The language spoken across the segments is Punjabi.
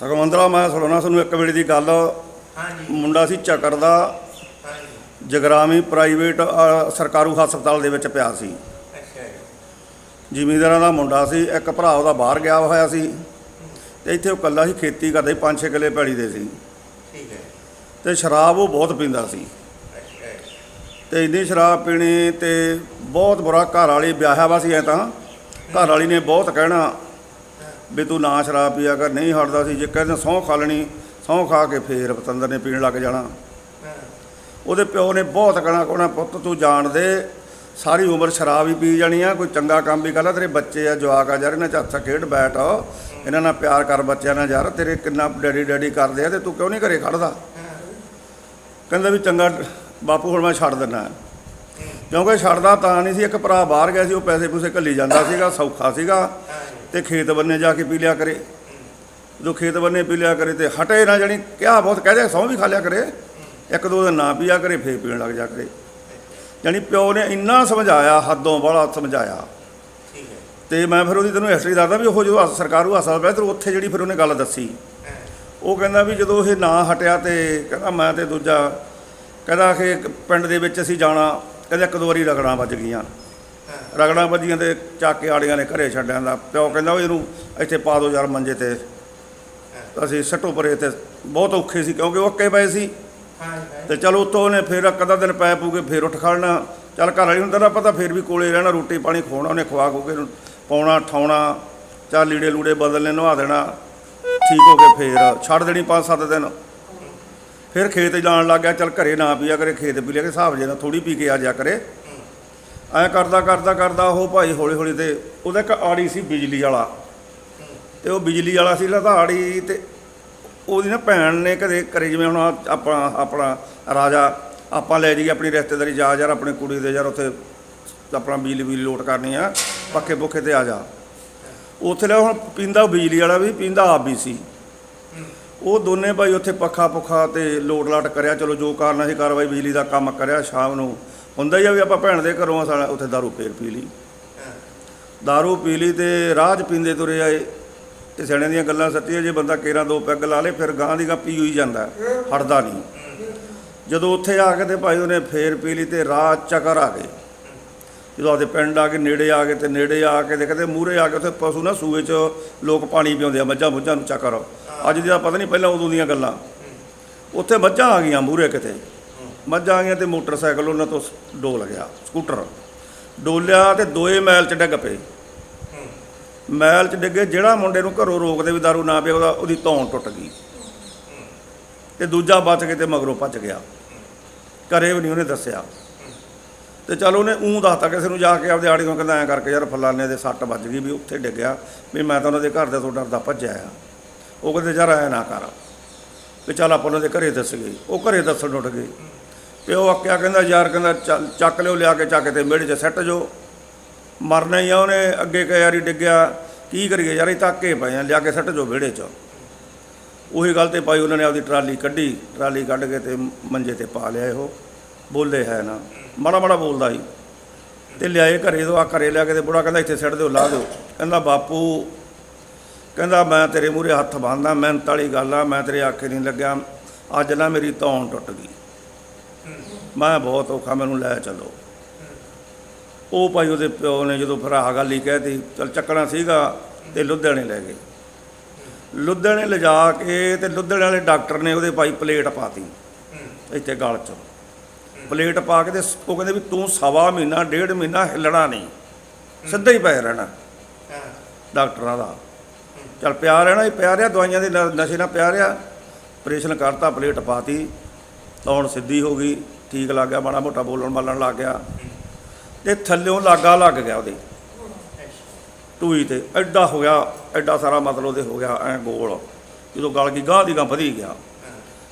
ਸਗਮੰਦਰਾ ਮੈਂ ਸੁਣਾਉਣਾ ਤੁਹਾਨੂੰ ਇੱਕ ਵੇਲੇ ਦੀ ਗੱਲ। ਹਾਂਜੀ। ਮੁੰਡਾ ਸੀ ਚੱਕਰ ਦਾ। ਜਗਰਾਮੀ ਪ੍ਰਾਈਵੇਟ ਸਰਕਾਰੂ ਹਸਪਤਾਲ ਦੇ ਵਿੱਚ ਪਿਆ ਸੀ। ਅੱਛਾ ਜੀ। ਜ਼ਿਮੀਂਦਾਰਾਂ ਦਾ ਮੁੰਡਾ ਸੀ ਇੱਕ ਭਰਾ ਉਹਦਾ ਬਾਹਰ ਗਿਆ ਹੋਇਆ ਸੀ। ਤੇ ਇੱਥੇ ਉਹ ਇਕੱਲਾ ਸੀ ਖੇਤੀ ਕਰਦਾ ਸੀ ਪੰਜ ਛੇ ਕਿੱਲੇ ਪੈੜੀ ਦੇ ਸੀ। ਠੀਕ ਹੈ। ਤੇ ਸ਼ਰਾਬ ਉਹ ਬਹੁਤ ਪੀਂਦਾ ਸੀ। ਤੇ ਇੰਨੀ ਸ਼ਰਾਬ ਪੀਣੀ ਤੇ ਬਹੁਤ ਬੁਰਾ ਘਰ ਵਾਲੀ ਵਿਆਹਿਆ ਵਾ ਸੀ ਐ ਤਾਂ। ਘਰ ਵਾਲੀ ਨੇ ਬਹੁਤ ਕਹਿਣਾ ਵੀ ਤੂੰ ਨਾ ਸ਼ਰਾਬ ਪੀਆ ਕਰ, ਨਹੀਂ ਹਟਦਾ ਸੀ। ਜੇ ਕਹਿੰਦੇ ਸਹੁੰ ਖਾ ਲੈਣੀ, ਸਹੁੰ ਖਾ ਕੇ ਫੇਰ ਪਤੰਦਰ ਨੇ ਪੀਣ ਲੱਗ ਜਾਣਾ। ਉਹਦੇ ਪਿਓ ਨੇ ਬਹੁਤ ਕਹਿਣਾ ਕੋਣਾ ਪੁੱਤ, ਤੂੰ ਜਾਣ ਦੇ। ਸਾਰੀ ਉਮਰ ਸ਼ਰਾਬ ਹੀ ਪੀ ਜਾਣੀ ਆ, ਕੋਈ ਚੰਗਾ ਕੰਮ ਵੀ ਕਰ ਲੈ। ਤੇਰੇ ਬੱਚੇ ਆ, ਜਵਾਕ ਆ ਯਾਰ, ਇਹਨਾਂ ਚ ਹੱਥ ਖੇਡ ਬੈਠ ਇਹਨਾਂ ਨਾਲ ਪਿਆਰ ਕਰ ਬੱਚਿਆਂ ਨਾਲ ਯਾਰ। ਤੇਰੇ ਕਿੰਨਾ ਡੈਡੀ ਡੈਡੀ ਕਰਦੇ ਆ ਤੇ ਤੂੰ ਕਿਉਂ ਨਹੀਂ ਘਰੇ ਖੜਦਾ? ਕਹਿੰਦਾ ਵੀ, ਚੰਗਾ, ਬਾਪੂ, ਹੁਣ ਮੈਂ ਛੱਡ ਦਿੰਦਾ ਕਿਉਂਕਿ ਛੱਡਦਾ ਤਾਂ ਨਹੀਂ ਸੀ। ਇੱਕ ਭਰਾ ਬਾਹਰ ਗਿਆ ਸੀ, ਉਹ ਪੈਸੇ ਪੂਸੇ ਘੱਲੀ ਜਾਂਦਾ ਸੀਗਾ, ਸੌਖਾ ਸੀਗਾ। ਤੇ ਖੇਤ ਬੰਨੇ ਜਾ ਕੇ ਪੀ ਲਿਆ ਕਰੇ। ਜਦੋਂ ਖੇਤ ਬੰਨੇ ਪੀ ਲਿਆ ਕਰੇ ਤੇ ਹਟੇ ਨਾ ਜਾਣੀ ਕਿਹਾ ਬਹੁਤ ਕਹਦੇ ਸਹੁੰ ਵੀ ਖਾ ਲਿਆ ਕਰੇ। ਇੱਕ ਦੋ ਦਿਨ ਨਾ ਪੀਆ ਕਰੇ, ਫੇਰ ਪੀਣ ਲੱਗ ਜਾ ਕਰੇ। ਜਾਣੀ ਪਿਓ ਨੇ ਇੰਨਾ ਸਮਝਾਇਆ, ਹੱਦੋਂ ਬੜਾ ਸਮਝਾਇਆ। ਠੀਕ ਤੇ ਮੈਂ ਫਿਰ ਉਹਦੀ ਤੈਨੂੰ ਹਿਸਟਰੀ ਦੱਸਦਾ ਵੀ ਉਹ ਜਦੋਂ ਹਸ- ਸਰਕਾਰੂ ਹਸਪਤਾਲ ਪਿਆ, ਤੇ ਉੱਥੇ ਜਿਹੜੀ ਫਿਰ ਉਹਨੇ ਗੱਲ ਦੱਸੀ। ਉਹ ਕਹਿੰਦਾ ਵੀ ਜਦੋਂ ਇਹ ਨਾ ਹਟਿਆ ਤੇ ਕਹਿੰਦਾ ਮੈਂ ਤੇ ਦੂਜਾ, ਕਹਿੰਦਾ ਕਿ ਪਿੰਡ ਦੇ ਵਿੱਚ ਅਸੀਂ ਜਾਣਾ, ਕਹਿੰਦਾ ਇੱਕ ਦੋ ਵਾਰੀ ਰਗੜਾਂ ਵੱਜ ਗਈਆਂ। ਰਗੜਾਂ ਵੱਜੀਆਂ ਤੇ ਚੱਕ ਕੇ ਆੜੀਆਂ ਨੇ ਘਰੇ ਛੱਡਿਆਂ ਦਾ। ਪਿਓ ਕਹਿੰਦਾ ਉਹ ਇਹਨੂੰ ਇੱਥੇ ਪਾ ਦਿਓ ਯਾਰ ਮੰਜੇ ਤੇ। ਅਸੀਂ ਸੱਟੋ ਪਰੇ ਤੇ ਬਹੁਤ ਔਖੇ ਸੀ ਕਿਉਂਕਿ ਉਹ ਅੱਕੇ ਪਏ ਸੀ। ਤੇ ਚਲੋ ਉੱਤੋਂ ਉਹਨੇ ਫਿਰ ਅੱਧਾ ਦਿਨ ਪੈ ਪੂਗੇ ਫਿਰ ਉੱਠ ਖੜਨਾ। ਚੱਲ ਘਰ ਵਾਲੀ ਹੁੰਦਾ ਨਾ ਪਤਾ ਫਿਰ ਵੀ ਕੋਲੇ ਰਹਿਣਾ ਰੋਟੀ ਪਾਣੀ ਖਵਾਉਣਾ ਉਹਨੇ ਖਵਾ ਖੂ ਕੇ ਪਾਉਣਾ ਠਾਉਣਾ। ਚੱਲ ਲੀੜੇ ਲੂੜੇ ਬਦਲਨੇ ਨਵਾ ਦੇਣਾ। ਠੀਕ ਹੋ ਕੇ ਫਿਰ ਛੱਡ ਦੇਣੀ ਪੰਜ ਸੱਤ ਦਿਨ। ਫਿਰ ਖੇਤ ਜਾਣ ਲੱਗ ਗਿਆ ਚੱਲ ਘਰੇ ਨਾ ਪੀਆ ਕਰੇ ਖੇਤ ਪੀ ਲਿਆ ਕੇ ਹਿਸਾਬ ਜੇ ਨਾਲ ਥੋੜੀ ਪੀ ਕੇ ਆ ਜਾ ਕਰੇ। ਐਂ ਕਰਦਾ ਕਰਦਾ ਕਰਦਾ ਉਹ ਭਾਈ ਹੌਲੀ ਹੌਲੀ ਤੇ ਉਹਦਾ ਇੱਕ ਆੜੀ ਸੀ ਬਿਜਲੀ ਵਾਲਾ। ਤੇ ਉਹ ਬਿਜਲੀ ਵਾਲਾ ਸੀ ਲਧਾੜੀ ਤੇ ਉਹਦੀ ਨਾ ਭੈਣ ਨੇ ਕਦੇ ਕਰੇ ਜਿਵੇਂ ਹੁਣ ਆਪਣਾ ਆਪਣਾ ਰਾਜਾ, ਆਪਾਂ ਲੈ ਜਾਈਏ ਆਪਣੀ ਰਿਸ਼ਤੇਦਾਰੀ, ਜਾ ਯਾਰ ਆਪਣੀ ਕੁੜੀ ਦੇ ਯਾਰ ਉੱਥੇ ਆਪਣਾ ਬਿਜਲੀ ਬਿਜਲੀ ਲੋਟ ਕਰਨੀ ਆ ਪੱਕੇ ਪੁੱਖੇ ਤੇ ਆ ਜਾ। ਉੱਥੇ ਲੈ ਹੁਣ ਪੀਂਦਾ ਉਹ ਬਿਜਲੀ ਵਾਲਾ ਵੀ, ਪੀਂਦਾ ਆਪ ਵੀ ਸੀ। ਉਹ ਦੋਨੇ ਭਾਈ ਉੱਥੇ ਪੱਖਾ ਪੁੱਖਾ ਤੇ ਲੋਟ ਲਾਟ ਕਰਿਆ, ਚਲੋ ਜੋ ਕਰਨਾ ਸੀ ਕਾਰਵਾਈ ਬਿਜਲੀ ਦਾ ਕੰਮ ਕਰਿਆ ਸ਼ਾਮ ਨੂੰ। ਹੁੰਦਾ ਹੀ ਆ ਵੀ ਆਪਾਂ ਭੈਣ ਦੇ ਘਰੋਂ ਆ ਸਾਲਾ, ਉੱਥੇ ਦਾਰੂ ਫੇਰ ਪੀ ਲਈ। ਹਾਂ ਦਾਰੂ ਪੀ ਲਈ ਤੇ ਰਾਹ 'ਚ ਪੀਂਦੇ ਤੁਰੇ ਆਏ। ਇਹ ਸਿਆਣਿਆਂ ਦੀਆਂ ਗੱਲਾਂ ਸੱਚੀਆਂ, ਜੇ ਬੰਦਾ ਕੇਰਾਂ ਦੋ ਪੈਗ ਲਾ ਲੇ, ਫਿਰ ਗਾਂ ਦੀ ਗਾਂ ਪੀ ਹੋਈ ਜਾਂਦਾ, ਹਟਦਾ ਨਹੀਂ। ਜਦੋਂ ਉੱਥੇ ਆ ਕੇ ਤੇ ਭਾਈ ਉਹਨੇ ਫੇਰ ਪੀ ਲਈ ਤੇ ਰਾਹ ਚੱਕਰ ਆ ਗਏ। ਜਦੋਂ ਆਪਦੇ ਪਿੰਡ ਆ ਕੇ, ਨੇੜੇ ਆ ਗਏ ਤੇ ਨੇੜੇ ਆ ਕੇ ਦੇਖਦੇ ਮੂਹਰੇ ਆ ਕੇ ਉੱਥੇ ਪਸ਼ੂ ਨਾ ਸੂਏ 'ਚ ਲੋਕ ਪਾਣੀ ਪਿਆਉਂਦੇ ਆ, ਮੱਝਾਂ ਮੁੱਝਾਂ ਨੂੰ ਚੱਕਰ। ਅੱਜ ਦੀ ਤਾਂ ਪਤਾ ਨਹੀਂ ਪਹਿਲਾਂ ਉਦੋਂ ਦੀਆਂ ਗੱਲਾਂ। ਉੱਥੇ ਮੱਝਾਂ ਆ ਗਈਆਂ ਮੂਹਰੇ ਕਿਤੇ। ਮੱਝਾਂ ਆਈਆਂ ਗਈਆਂ ਤੇ ਮੋਟਰਸਾਈਕਲ ਉਹਨਾਂ ਤੋਂ ਡੋਲ ਗਿਆ, ਸਕੂਟਰ। ਡੋਲਿਆ ਤੇ ਦੋਏ ਮੈਲ 'ਚ ਡਿੱਗ ਪਏ। ਮੈਲ 'ਚ ਡਿੱਗੇ, ਜਿਹੜਾ ਮੁੰਡੇ ਨੂੰ ਘਰੋਂ ਰੋਕਦੇ ਵੀ ਦਾਰੂ ਨਾ ਪਿਆ, ਉਹਦਾ ਉਹਦੀ ਧੌਣ ਟੁੱਟ ਗਈ। ਤੇ ਦੂਜਾ ਬਚ ਕੇ ਤੇ ਮਗਰੋਂ ਭੱਜ ਗਿਆ। ਘਰੇ ਵੀ ਨਹੀਂ ਉਹਨੇ ਦੱਸਿਆ। ਤੇ ਚਲ ਉਹਨੇ ਊਂ ਦੱਸਤਾ ਕਿਸੇ ਨੂੰ ਜਾ ਕੇ ਆਪਦੇ ਆੜੀ ਨੂੰ ਕਹਿੰਦਾ, ਐਂ ਕਰਕੇ ਯਾਰ ਫਲਾਣੇ ਦੇ ਸੱਟ ਵੱਜ ਗਈ ਵੀ ਉੱਥੇ ਡਿੱਗਿਆ ਵੀ ਮੈਂ ਤਾਂ ਉਹਨਾਂ ਦੇ ਘਰ ਦੇ ਤੋਂ ਡਰਦਾ ਭੱਜਿਆ ਆ। ਉਹ ਕਹਿੰਦੇ ਯਾਰ ਐਂ ਨਾ ਕਰ। ਵੀ ਚੱਲ ਆਪਾਂ ਉਹਨਾਂ ਦੇ ਘਰੇ ਦੱਸ ਗਏ। ਉਹ ਘਰੇ ਦੱਸਣ ਉੱਠ ਗਏ। ਤੇ ਉਹ ਆਕਿਆ ਕਹਿੰਦਾ, ਯਾਰ ਕਹਿੰਦਾ, ਚੱਲ ਚੱਕ ਲਿਓ, ਲਿਆ ਕੇ ਚੱਕ ਤੇ ਮੇੜੇ 'ਚ ਸੱਟ ਜੋ। ਮਰਨਾ ਹੀ ਆ ਉਹਨੇ, ਅੱਗੇ ਕਈ ਯਾਰੀ ਡਿੱਗਿਆ। ਕੀ ਕਰੀਏ ਯਾਰ, ਇਹ ਤਾਕੇ ਪਏ ਆ, ਲਿਆ ਕੇ ਸੱਟ ਜੋ ਵਿਹੜੇ 'ਚ। ਉਹੀ ਗੱਲ ਤੇ ਪਾਈ ਉਹਨਾਂ ਨੇ ਆਪਦੀ ਟਰਾਲੀ ਕੱਢੀ, ਟਰਾਲੀ ਕੱਢ ਕੇ ਤੇ ਮੰਜੇ ਤੇ ਪਾ ਲਿਆ ਇਹੋ। ਬੋਲੇ ਹੈ ਨਾ, ਮਾੜਾ ਮਾੜਾ ਬੋਲਦਾ ਸੀ। ਤੇ ਲਿਆਏ ਘਰੇ ਤੋਂ, ਆ ਘਰੇ ਲਿਆ ਕੇ ਤੇ ਬੁੜਾ ਕਹਿੰਦਾ, ਇੱਥੇ ਸਿੱਟ ਦਿਓ, ਲਾ ਦਿਓ। ਕਹਿੰਦਾ, ਬਾਪੂ, ਕਹਿੰਦਾ, ਮੈਂ ਤੇਰੇ ਮੂਹਰੇ ਹੱਥ ਬੰਨਦਾ ਮਿਹਨਤ ਵਾਲੀ ਗੱਲ ਆ, ਮੈਂ ਤੇਰੇ ਆਖੇ ਨਹੀਂ ਲੱਗਿਆ। ਅੱਜ ਨਾ ਮੇਰੀ ਤੌਣ ਟੁੱਟ ਗਈ। ਮੈਂ ਬਹੁਤ ਔਖਾ, ਮੈਨੂੰ ਲੈ ਚੱਲੋ। ਉਹ ਭਾਈ ਉਹਦੇ ਪਿਓ ਨੇ ਜਦੋਂ ਫਿਰ ਆਹ ਗੱਲ ਹੀ ਕਹਿਤੀ, ਚਲ ਚੱਕਣਾ ਸੀਗਾ ਤੇ ਲੁਧਿਆਣੇ ਲੈ ਗਏ। ਲੁਧਿਆਣੇ ਲਿਜਾ ਕੇ ਤੇ ਲੁਧਿਆਣੇ ਵਾਲੇ ਡਾਕਟਰ ਨੇ ਉਹਦੇ ਭਾਈ ਪਲੇਟ ਪਾਤੀ ਇੱਥੇ ਗਲ 'ਚ। ਪਲੇਟ ਪਾ ਕੇ ਤੇ ਉਹ ਕਹਿੰਦੇ ਵੀ ਤੂੰ ਸਵਾ ਮਹੀਨਾ, ਡੇਢ ਮਹੀਨਾ ਹਿੱਲਣਾ ਨਹੀਂ, ਸਿੱਧਾ ਹੀ ਪੈ ਰਹਿਣਾ ਡਾਕਟਰਾਂ ਦਾ। ਚਲ ਪਿਆ ਰਹਿਣਾ ਹੀ, ਪਿਆ ਰਿਹਾ, ਦਵਾਈਆਂ ਦੇ ਨਸ਼ੇ ਨਾਲ ਪਿਆ ਰਿਹਾ, ਆਪਰੇਸ਼ਨ ਕਰਤਾ, ਪਲੇਟ ਪਾਤੀ ਤੌਣ ਸਿੱਧੀ ਹੋ ਗਈ। ਠੀਕ ਲੱਗ ਗਿਆ, ਮਾੜਾ ਮੋਟਾ ਬੋਲਣ ਬਾਲਣ ਲੱਗ ਗਿਆ। ਤੇ ਥੱਲਿਓਂ ਲਾਗਾ ਲੱਗ ਗਿਆ ਉਹਦੇ। ਟੂਈ ਤੇ ਐਡਾ ਹੋ ਗਿਆ, ਐਡਾ ਸਾਰਾ ਮਤਲਬ ਉਹਦੇ ਹੋ ਗਿਆ, ਐ ਗੋਲ। ਜਦੋਂ ਗਲ ਗਈ, ਗਾਹ ਦੀ ਗਾਂ ਵਧੀ ਗਿਆ।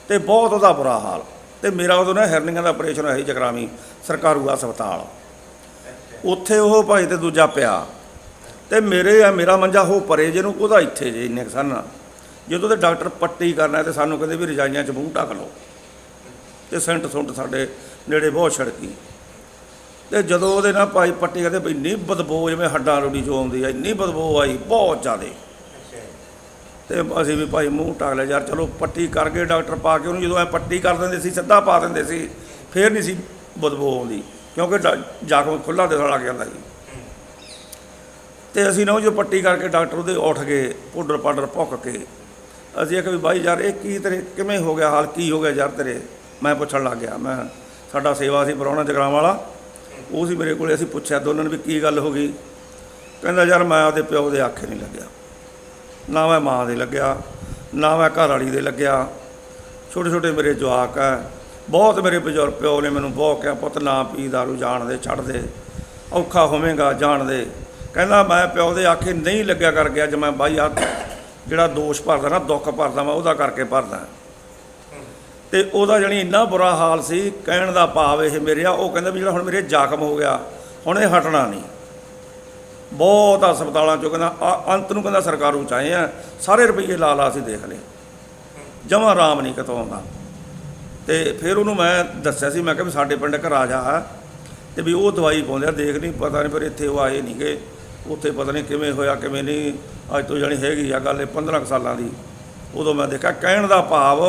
ਤੇ ਬਹੁਤ ਉਹਦਾ ਬੁਰਾ ਹਾਲ। ਤੇ ਮੇਰਾ ਉਦੋਂ ਨਾ ਹਿਰਨੀਆਂ ਦਾ ਆਪਰੇਸ਼ਨ ਹੋਇਆ ਸੀ ਜਗਰਾਮੀ ਸਰਕਾਰੂ ਹਸਪਤਾਲ। ਉੱਥੇ ਉਹ ਭਾਈ ਤੇ ਦੂਜਾ ਪਿਆ। ਤੇ ਮੇਰੇ ਆ ਮੇਰਾ ਮੰਜਾ ਹੋ ਪਰੇ ਜਿਹਨੂੰ ਉਹਦਾ ਇੱਥੇ ਜੇ ਇੰਨੇ ਕੁ ਸਨ। ਜਦੋਂ ਤੇ ਡਾਕਟਰ ਪੱਟੀ ਕਰਨਾ ਤੇ ਸਾਨੂੰ ਕਹਿੰਦੇ ਵੀ ਰਜਾਈਆਂ 'ਚ ਮੂੰਹ ਢੱਕ ਲਓ। ਤੇ ਸੈਂਟ ਸੁੰਟ ਸਾਡੇ ਨੇੜੇ ਬਹੁਤ ਛੜਕੀ ਤੇ ਜਦੋਂ ਉਹਦੇ ਨਾਲ ਭਾਈ ਪੱਟੀ ਕਹਿੰਦੇ ਵੀ ਇੰਨੀ ਬਦਬੂ, ਜਿਵੇਂ ਹੱਡਾਂ ਰੋੜੀ ਜੋ ਆਉਂਦੀ ਆ, ਇੰਨੀ ਬਦਬੂ ਆਈ, ਬਹੁਤ ਜ਼ਿਆਦੇ। ਅੱਛਾ ਤੇ ਅਸੀਂ ਵੀ ਭਾਈ ਮੂੰਹ ਟਾਕ ਲਿਆ, ਯਾਰ ਚਲੋ ਪੱਟੀ ਕਰ ਗਏ ਡਾਕਟਰ ਪਾ ਕੇ ਉਹਨੂੰ ਜਦੋਂ ਐ ਪੱਟੀ ਕਰ ਦਿੰਦੇ ਸੀ, ਸਿੱਧਾ ਪਾ ਦਿੰਦੇ ਸੀ, ਫੇਰ ਨਹੀਂ ਸੀ ਬਦਬੂ ਆਉਂਦੀ, ਕਿਉਂਕਿ ਡਾ- ਜ਼ਖਮ ਖੁੱਲਾ ਦੇ ਲੱਗ ਜਾਂਦਾ ਸੀ। ਤੇ ਅਸੀਂ ਨਾ ਉਹ ਜੋ ਪੱਟੀ ਕਰਕੇ ਡਾਕਟਰ ਉਹਦੇ ਉੱਠ ਗਏ ਪਾਊਡਰ ਪਾਊਡਰ ਭੁੱਕ ਕੇ, ਅਸੀਂ ਆਖਿਆ ਵੀ ਬਾਈ ਯਾਰ ਇਹ ਕੀ ਤੇਰੇ, ਕਿਵੇਂ ਹੋ ਗਿਆ ਹਾਲ, ਕੀ ਹੋ ਗਿਆ ਯਾਰ ਤੇਰੇ? ਮੈਂ ਪੁੱਛਣ ਲੱਗ ਗਿਆ, ਮੈਂ ਸਾਡਾ ਸੇਵਾ ਸੀ ਪ੍ਰਾਹੁਣਾ ਜਗਰਾਮ ਵਾਲਾ, ਉਹ ਸੀ ਮੇਰੇ ਕੋਲੇ, ਅਸੀਂ ਪੁੱਛਿਆ ਦੋਨਾਂ ਨੇ ਵੀ ਕੀ ਗੱਲ ਹੋ ਗਈ। ਕਹਿੰਦਾ, ਯਾਰ ਮੈਂ ਆਪਦੇ ਪਿਓ ਦੇ ਆਖੇ ਨਹੀਂ ਲੱਗਿਆ। ਨਾ ਮੈਂ ਮਾਂ ਦੇ ਲੱਗਿਆ, ਨਾ ਮੈਂ ਘਰ ਵਾਲੀ ਦੇ ਲੱਗਿਆ। ਛੋਟੇ ਛੋਟੇ ਮੇਰੇ ਜਵਾਕ ਆ ਬਹੁਤ ਮੇਰੇ ਬਜ਼ੁਰਗ ਪਿਓ ਨੇ ਮੈਨੂੰ ਬਹੁਤ ਕਿਹਾ, ਪੁੱਤ, ਨਾ ਪੀ, ਦਾਰੂ ਜਾਣ ਦੇ, ਛੱਡ ਦੇ, ਔਖਾ ਹੋਵੇਂਗਾ, ਜਾਣ ਦੇ। ਕਹਿੰਦਾ, ਮੈਂ ਪਿਓ ਦੇ ਆਖੇ ਨਹੀਂ ਲੱਗਿਆ ਕਰ ਗਿਆ, ਜੇ ਮੈਂ ਬਾਈ ਆ ਜਿਹੜਾ ਦੋਸ਼ ਭਰਦਾ ਨਾ, ਦੁੱਖ ਭਰਦਾ, ਮੈਂ ਉਹਦਾ ਕਰਕੇ ਭਰਦਾ। ਤੇ ਉਹਦਾ ਜਣੀ ਇੰਨਾ ਬੁਰਾ ਹਾਲ ਸੀ, ਕਹਿਣ ਦਾ ਭਾਵ ਇਹ ਮੇਰੇ ਆ, ਉਹ ਕਹਿੰਦਾ ਵੀ ਜਿਹੜਾ ਹੁਣ ਮੇਰੇ ਜ਼ਖਮ ਹੋ ਗਿਆ, ਹੁਣ ਇਹ ਹਟਣਾ ਨਹੀਂ। ਬਹੁਤ ਹਸਪਤਾਲਾਂ ਚੋਂ ਕਹਿੰਦਾ, ਆ- ਅੰਤ ਨੂੰ ਕਹਿੰਦਾ ਸਰਕਾਰ ਨੂੰ ਚਾਹੇ ਆ, ਸਾਰੇ ਰੁਪਈਏ ਲਾ ਲਾ ਅਸੀਂ ਦੇਖ ਲਏ। ਜਮਾ ਆਰਾਮ ਨਹੀਂ ਕਿਤੋਂ ਆਉਂਦਾ। ਤੇ ਫਿਰ ਉਹਨੂੰ ਮੈਂ ਦੱਸਿਆ ਸੀ, ਮੈਂ ਕਿਹਾ ਵੀ ਸਾਡੇ ਪਿੰਡ ਘਰ ਆ ਜਾ ਤੇ ਵੀ ਉਹ ਦਵਾਈ ਪਾਉਂਦੇ ਆ ਦੇਖ ਨਹੀਂ, ਪਤਾ ਨਹੀਂ ਪਰ ਇੱਥੇ ਉਹ ਆਏ ਨਹੀਂਗੇ ਉੱਥੇ ਪਤਾ ਨਹੀਂ ਕਿਵੇਂ ਹੋਇਆ, ਕਿਵੇਂ ਨਹੀਂ, ਅੱਜ ਤੋਂ ਜਾਣੀ ਹੈਗੀ ਆ ਗੱਲ ਇਹ 15 ਕੁ ਸਾਲਾਂ ਦੀ। ਉਦੋਂ ਮੈਂ ਦੇਖਿਆ ਕਹਿਣ ਦਾ ਭਾਵ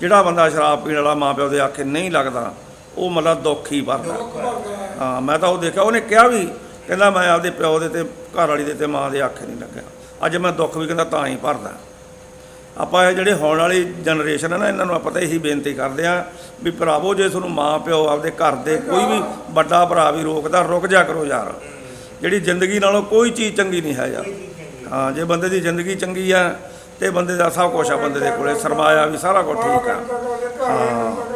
ਜਿਹੜਾ ਬੰਦਾ ਸ਼ਰਾਬ ਪੀਣ ਵਾਲਾ ਮਾਪਿਓ ਦੇ ਆਖੇ ਨਹੀਂ ਲੱਗਦਾ ਉਹ ਮਤਲਬ ਦੁੱਖ ਹੀ ਭਰਦਾ। ਹਾਂ। ਮੈਂ ਤਾਂ ਉਹ ਦੇਖਿਆ ਉਹਨੇ ਕਿਹਾ ਵੀ ਕਹਿੰਦਾ ਮੈਂ ਆਪਦੇ ਪਿਓ ਦੇ ਤੇ ਘਰ ਵਾਲੀ ਦੇ ਤੇ ਮਾਂ ਦੇ ਆਖੇ ਨਹੀਂ ਲੱਗਿਆ। ਅੱਜ ਮੈਂ ਦੁੱਖ ਵੀ ਕਹਿੰਦਾ ਤਾਂ ਹੀ ਭਰਦਾ। ਆਪਾਂ ਇਹ ਜਿਹੜੇ ਹੋਣ ਵਾਲੀ ਜਨਰੇਸ਼ਨ ਹੈ ਨਾ ਇਹਨਾਂ ਨੂੰ ਆਪਾਂ ਤਾਂ ਇਹੀ ਬੇਨਤੀ ਕਰਦੇ ਆ ਵੀ ਭਰਾਵੋ ਜੇ ਤੁਹਾਨੂੰ ਮਾਂ ਪਿਓ ਆਪਦੇ ਘਰ ਦੇ ਕੋਈ ਵੀ ਵੱਡਾ ਭਰਾ ਵੀ ਰੋਕਦਾ ਰੁਕ ਜਾ ਕਰੋ ਯਾਰ। ਜਿਹੜੀ ਜ਼ਿੰਦਗੀ ਨਾਲੋਂ ਕੋਈ ਚੀਜ਼ ਚੰਗੀ ਨਹੀਂ ਹੈ ਯਾਰ। ਹਾਂ ਜੇ ਬੰਦੇ ਦੀ ਜ਼ਿੰਦਗੀ ਚੰਗੀ ਆ ਤੇ ਬੰਦੇ ਦਾ ਸਭ ਕੁਝ ਆ ਬੰਦੇ ਦੇ ਕੋਲੇ। ਸਰਮਾਇਆ ਵੀ ਸਾਰਾ ਕੁਝ ਠੀਕ ਆ। ਹਾਂ।